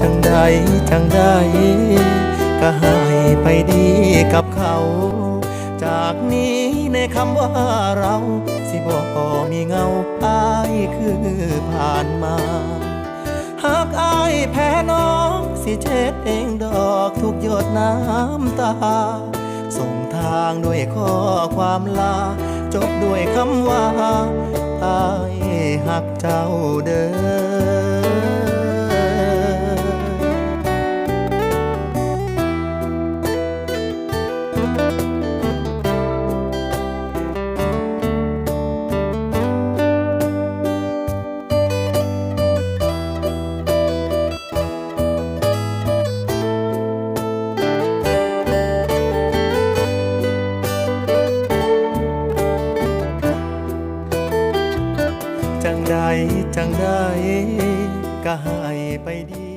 จังใดจังใดก็ให้ไปดีกับเขา จากนี้ในคำว่าเรา สิบอกมีเงาอายคือผ่านมาหากอายแพ้น้อง สิเช็ดเองดอกทุกหยดน้ำตา ส่งทางด้วยข้อความลา จบด้วยคำว่าอายหักเจ้าเด้อ จังใดจังใดก็ให้ไปดี